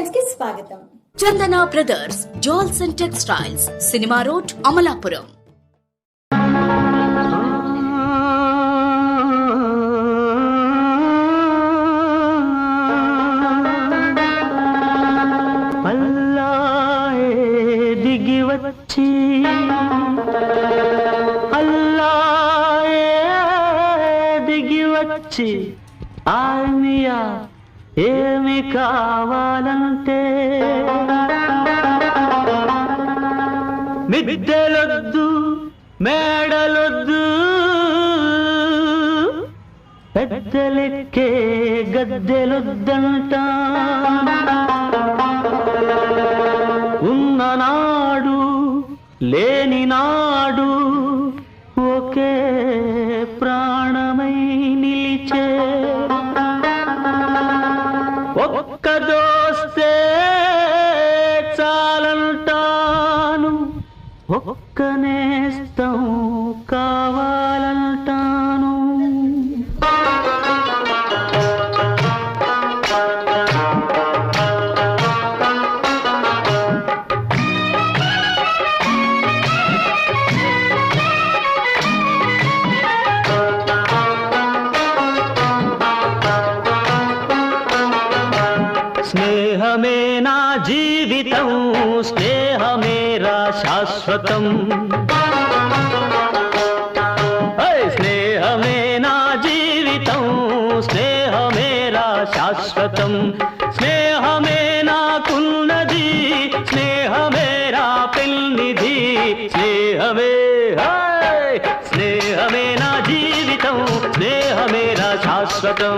స్వాగతం. Chandana brothers jewels and textiles cinema road Amalapuram. అల్లాయే దిగి వచ్చి అల్లాయే దిగి వచ్చి ఆర్మియా ఏమి కావాలంటే మిద్దెలొద్దు మేడలొద్దు పెద్దలెక్కే గద్దెలొద్దంట. ఉన్ననాడు లేని నాడు ఒక్క దోస్తే చాలంటాను. ఒక్క నేస్తం స్నేహమే నా జీవితం స్నేహమేరా శాశ్వతం ఓయ్ స్నేహమే నా జీవితం స్నేహమేరా శాశ్వతం స్నేహమే నాకున్నది స్నేహమేరా పెల్నిధి స్నేహమే ఓయ్! స్నేహమే నా జీవితం స్నేహమేరా శాశ్వతం